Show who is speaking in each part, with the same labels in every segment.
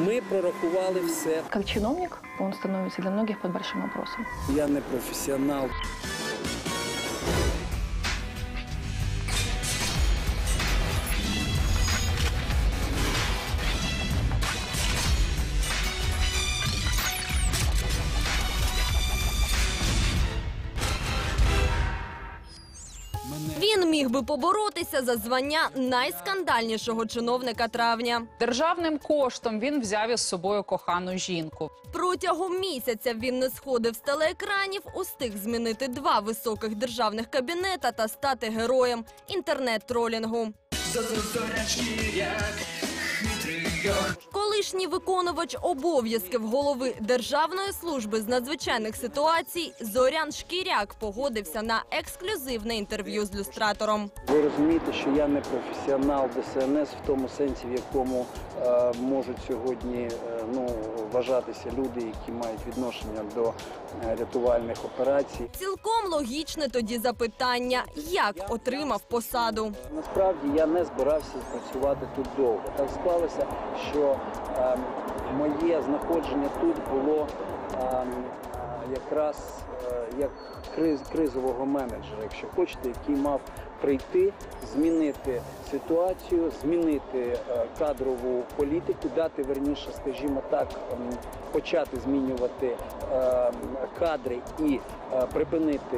Speaker 1: Ми прорахували все.
Speaker 2: Как чиновник он становится для многих под большим вопросом.
Speaker 1: Я не професіонал.
Speaker 3: Він міг би поборотися за звання найскандальнішого чиновника травня.
Speaker 4: Державним коштом він взяв із собою кохану жінку.
Speaker 3: Протягом місяця він не сходив з телеекранів, устиг змінити два високих державних кабінета та стати героєм інтернет-тролінгу. Колишній виконувач обов'язків голови Державної служби з надзвичайних ситуацій Зорян Шкіряк погодився на ексклюзивне інтерв'ю з люстратором.
Speaker 1: Ви розумієте, що я не професіонал ДСНС в тому сенсі, в якому е, можуть сьогодні е, ну, вважатися люди, які мають відношення до е, рятувальних операцій.
Speaker 3: Цілком логічне тоді запитання, як отримав посаду.
Speaker 1: Насправді я не збирався працювати тут довго. Так склалося, що моє знаходження тут було е, е, якраз е, як криз, кризового менеджера, якщо хочете, який мав прийти, змінити ситуацію, змінити е, кадрову політику, дати верніше, скажімо так, ем, почати змінювати е, кадри і е, припинити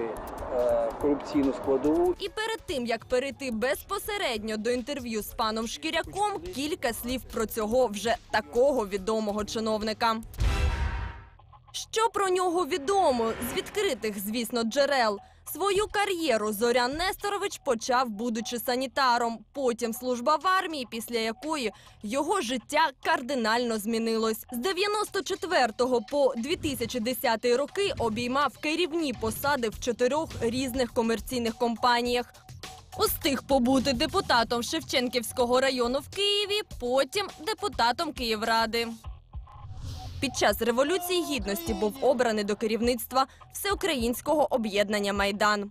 Speaker 1: е, корупційну складову
Speaker 3: І перед тим як перейти безпосередньо до інтерв'ю з паном Шкіряком, кілька слів про цього вже такого відомого чиновника. Що про нього відомо з відкритих, звісно, джерел. Свою кар'єру Зорян Несторович почав, будучи санітаром. Потім служба в армії, після якої його життя кардинально змінилось. З 94 по 2010 роки обіймав керівні посади в чотирьох різних комерційних компаніях. Устиг побути депутатом Шевченківського району в Києві, потім депутатом Київради. Під час революції гідності був обраний до керівництва всеукраїнського об'єднання Майдан.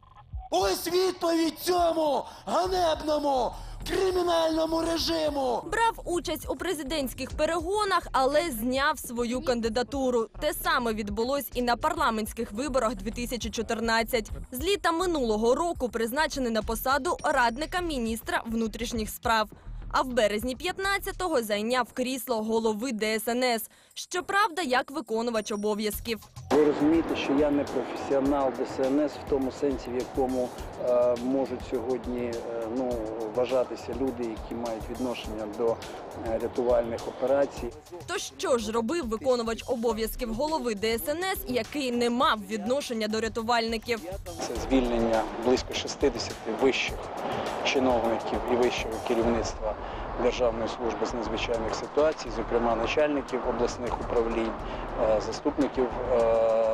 Speaker 5: Ось відповідь цьому ганебному кримінальному режиму.
Speaker 3: Брав участь у президентських перегонах, але зняв свою кандидатуру. Те саме відбулось і на парламентських виборах 2014. З літа минулого року призначений на посаду радника міністра внутрішніх справ. А в березні 15-го зайняв крісло голови ДСНС. Щоправда, як виконувач обов'язків.
Speaker 1: Ви розумієте, що я не професіонал ДСНС в тому сенсі, в якому е, можуть сьогодні е, ну, вважатися люди, які мають відношення до е, рятувальних операцій.
Speaker 3: То що ж робив виконувач обов'язків голови ДСНС, який не мав відношення до рятувальників?
Speaker 1: Це звільнення близько 60 вищих чиновників і вищого керівництва Державної служби з надзвичайних ситуацій, зокрема начальників обласних управлінь, е, заступників е,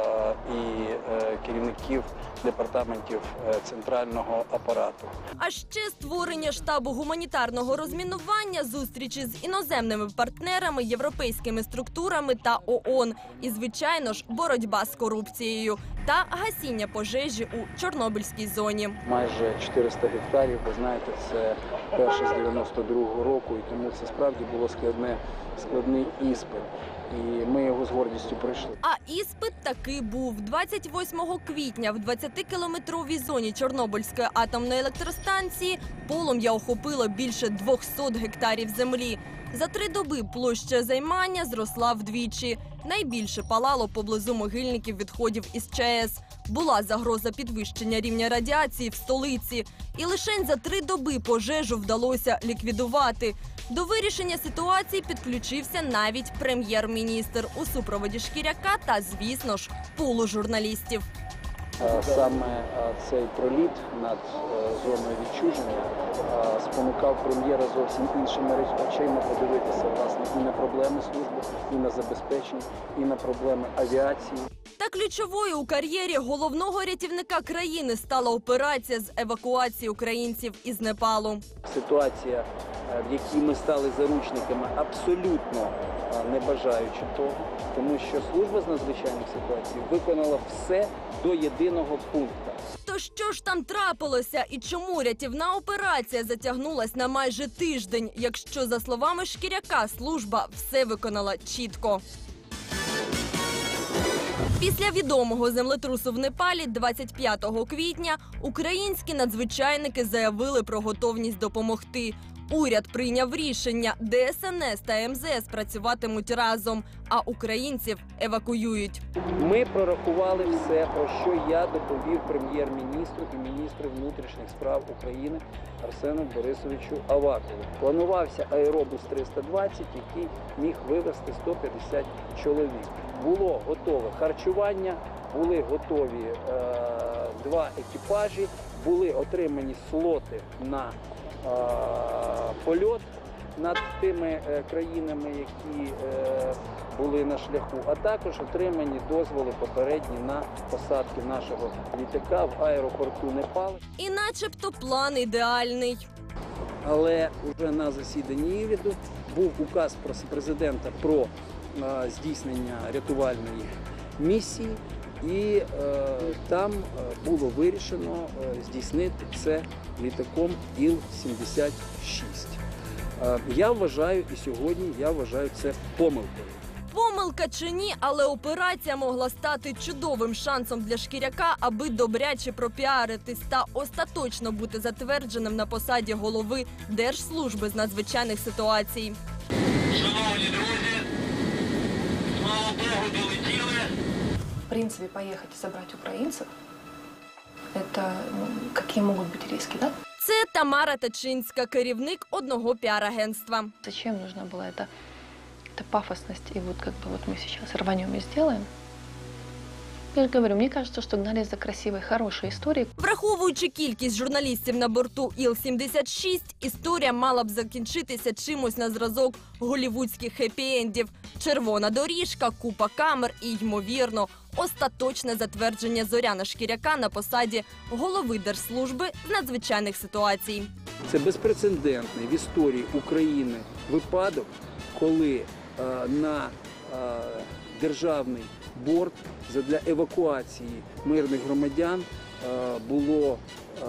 Speaker 1: і е, керівників департаментів е, центрального апарату.
Speaker 3: А ще створення штабу гуманітарного розмінування, зустрічі з іноземними партнерами, європейськими структурами та ООН. І, звичайно ж, боротьба з корупцією та гасіння пожежі у Чорнобильській зоні.
Speaker 1: майже 400 гектарів. Ви знаєте, це перше з 92-го року, і тому це справді було складне, складний іспит. І ми його з гордістю пройшли.
Speaker 3: А іспит таки був 28 квітня в 20-кілометровій зоні Чорнобильської атомної електростанції. Полум'я охопило більше 200 гектарів землі. За три доби площа займання зросла вдвічі. Найбільше палало поблизу могильників відходів із ЧАЕС. Була загроза підвищення рівня радіації в столиці, і лише за три доби пожежу вдалося ліквідувати. До вирішення ситуації підключився навіть прем'єр-міністр у супроводі шкіряка та, звісно ж, пулу журналістів.
Speaker 1: Е, Саме е, цей проліт над е, зоною відчуження спонукав прем'єра зовсім іншими очима подивитися власне і на проблеми служби, і на забезпечення, і на проблеми авіації.
Speaker 3: Та ключовою у кар'єрі головного рятівника країни стала операція з евакуації українців із Непалу.
Speaker 1: Ситуація, в якій ми стали заручниками, абсолютно е, не бажаючи того, тому що служба з надзвичайних ситуацій виконала все до єдиного пункту.
Speaker 3: То що ж там трапилося і чому рятівна операція затягнулась на майже тиждень, якщо за словами шкіряка служба все виконала чітко. Після відомого землетрусу в Непалі 25 квітня українські надзвичайники заявили про готовність допомогти. Уряд прийняв рішення, ДСНС та МЗС працюватимуть разом, а українців евакуюють.
Speaker 1: Ми прорахували все, про що я доповів прем'єр-міністру і міністру внутрішніх справ України Арсену Борисовичу Авакову. Планувався аеробус 320, який міг вивезти 150 чоловік. Було готове харчування, були готові е, два екіпажі, були отримані слоти на польот над тими е, країнами, які е, були на шляху, а також отримані дозволи попередні на посадки нашого літака в аеропорту Непал.
Speaker 3: І начебто план ідеальний.
Speaker 1: Але вже на засіданні ІВІДу був указ президента про здійснення рятувальної місії, і е, там е, було вирішено е, здійснити це літаком Іл-76. Е, я вважаю і сьогодні я вважаю це помилкою.
Speaker 3: Помилка чи ні, але операція могла стати чудовим шансом для шкіряка, аби добряче пропіаритись та остаточно бути затвердженим на посаді голови Держслужби з надзвичайних ситуацій.
Speaker 6: Шановні друзі, слава Богу, долетіли.
Speaker 2: В принципе, поехать и забрать украинцев, это ну, какие могут быть риски, да?
Speaker 3: Це Тамара Тачинська, керівник одного піар-агентства.
Speaker 2: Зачем нужна была эта, эта пафосность? И вот как бы вот мы сейчас рванем и сделаем. Я же говорю, мне кажется, что гнались за красивой, хорошей историей.
Speaker 3: Враховуючи кількість журналістів на борту Іл-76, історія мала б закінчитися чимось на зразок голівудських хеппі-ендів. Червона доріжка, купа камер і, ймовірно, остаточне затвердження Зоряна Шкіряка на посаді голови Держслужби з надзвичайних ситуацій.
Speaker 1: Це безпрецедентний в історії України випадок, коли е, на е, державний борт для евакуації мирних громадян було, е,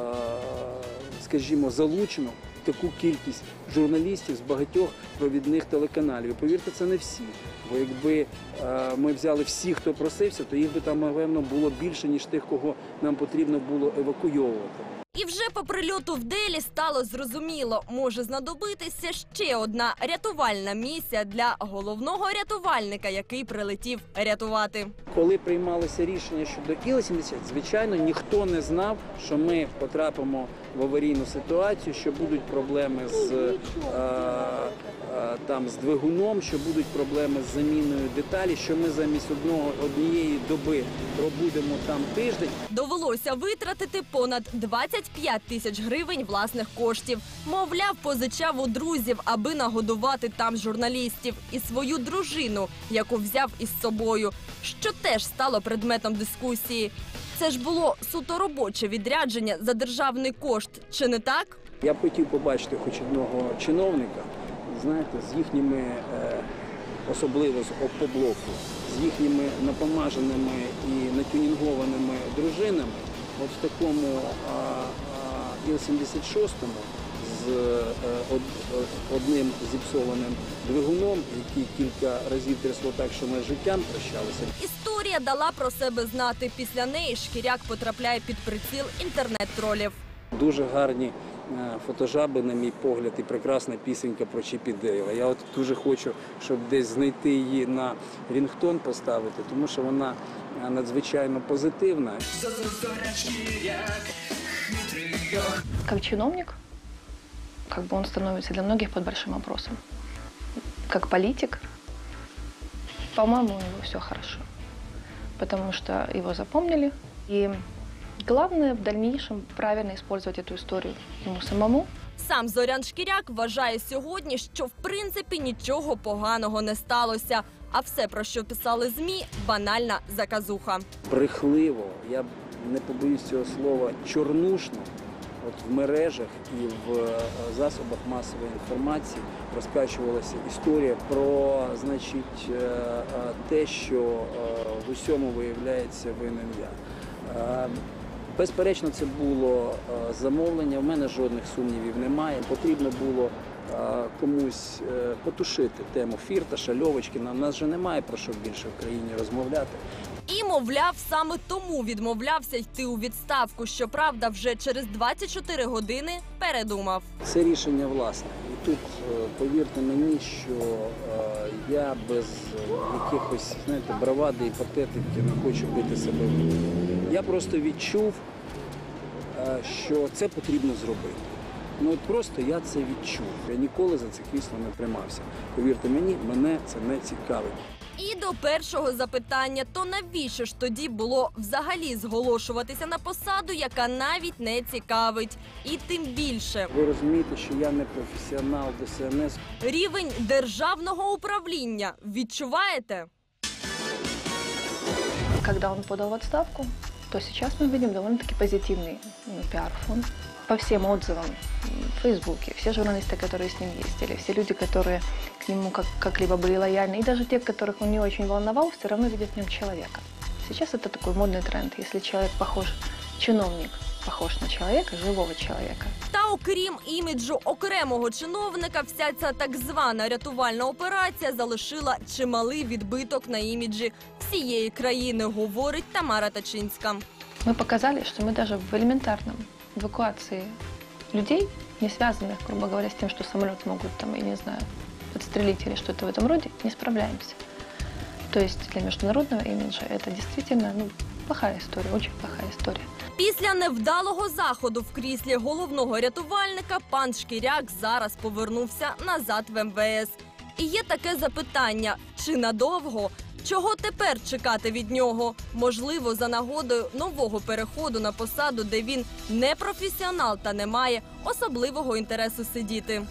Speaker 1: скажімо, залучено таку кількість журналістів з багатьох провідних телеканалів. І повірте, це не всі. Бо якби е, ми взяли всіх, хто просився, то їх би там, напевно, було більше, ніж тих, кого нам потрібно було евакуйовувати.
Speaker 3: І вже по прильоту в Делі стало зрозуміло, може знадобитися ще одна рятувальна місія для головного рятувальника, який прилетів рятувати.
Speaker 1: Коли приймалося рішення щодо Іл-70, звичайно, ніхто не знав, що ми потрапимо в аварійну ситуацію, що будуть проблеми з, е, там, з двигуном, що будуть проблеми з заміною деталі, що ми замість одного однієї доби пробудемо там тиждень.
Speaker 3: Довелося витратити понад 25 тисяч гривень власних коштів. Мовляв, позичав у друзів, аби нагодувати там журналістів і свою дружину, яку взяв із собою, що теж стало предметом дискусії. Це ж було суто робоче відрядження за державний кошт, чи не так?
Speaker 1: Я б хотів побачити хоч одного чиновника, знаєте, з їхніми, е, особливо з опоблоку, з їхніми напомаженими і натюнінгованими дружинами, от в такому а, Іл-76 з е, од- одним зіпсованим двигуном, який кілька разів трясло так, що ми життям прощалися.
Speaker 3: Історія дала про себе знати. Після неї шкіряк потрапляє під приціл інтернет-тролів.
Speaker 1: Дуже гарні фотожаби, на мій погляд, і прекрасна пісенька про Чіпі Дейла. Я от дуже хочу, щоб десь знайти її на рінгтон поставити, тому що вона е, надзвичайно позитивна.
Speaker 2: Как чиновник, как бы он становится для многих под большим вопросом. Как политик, по-моему, у него все хорошо. Потому что его запомнили. И главное в дальнейшем правильно использовать эту историю ему самому,
Speaker 3: Сам Зорян Шкіряк вважає сьогодні, що в принципі нічого поганого не сталося. А все, про що писали змі, банальна заказуха.
Speaker 1: Брехливо, я не побоюсь цього слова, чорнушно. От в мережах і в е, засобах масової інформації розкачувалася історія про значить, е, е, те, що в усьому виявляється винен я. Безперечно, це було е, замовлення. У мене жодних сумнівів немає. Потрібно було комусь е, потушити тему Фірташа, Льовочкіна. У нас же немає про що більше в країні розмовляти.
Speaker 3: І, мовляв, саме тому відмовлявся йти у відставку. Щоправда, вже через 24 години передумав.
Speaker 1: Це рішення власне. І тут е, повірте мені, що е, я без е, якихось знаєте, бравади і патетики не хочу бити себе. Я просто відчув, е, що це потрібно зробити. Ну от просто я це відчув. Я ніколи за це крісло не тримався. Повірте мені, мене це не цікавить.
Speaker 3: І до першого запитання: то навіщо ж тоді було взагалі зголошуватися на посаду, яка навіть не цікавить, і тим більше
Speaker 1: Ви розумієте, що я не професіонал ДСНС.
Speaker 3: рівень державного управління відчуваєте?
Speaker 2: Когда он подал в отставку, то сейчас мы видим довольно-таки позитивный м, пиар-фон По всем отзывам м, в Фейсбуке, все журналисты, которые с ним ездили, все люди, которые к нему как- как-либо были лояльны, и даже те, которых он не очень волновал, все равно видят в нем человека. Сейчас это такой модный тренд. Если человек похож, чиновник похож на человека, живого человека,
Speaker 3: Та окрім іміджу окремого чиновника, вся ця так звана рятувальна операція залишила чималий відбиток на іміджі всієї країни, говорить Тамара Тачинська.
Speaker 2: Мы показали, что мы даже в элементарном эвакуации людей, не связанных, грубо говоря, с тем, что самолет могут там, я не знаю, подстрелить или что-то в этом роде, не справляемся. То есть для международного имиджа это действительно ну, плохая история, очень плохая история.
Speaker 3: Після невдалого заходу в кріслі головного рятувальника пан Шкіряк зараз повернувся назад в МВС. І є таке запитання: чи надовго? Чого тепер чекати від нього? Можливо, за нагодою нового переходу на посаду, де він не професіонал та не має особливого інтересу сидіти.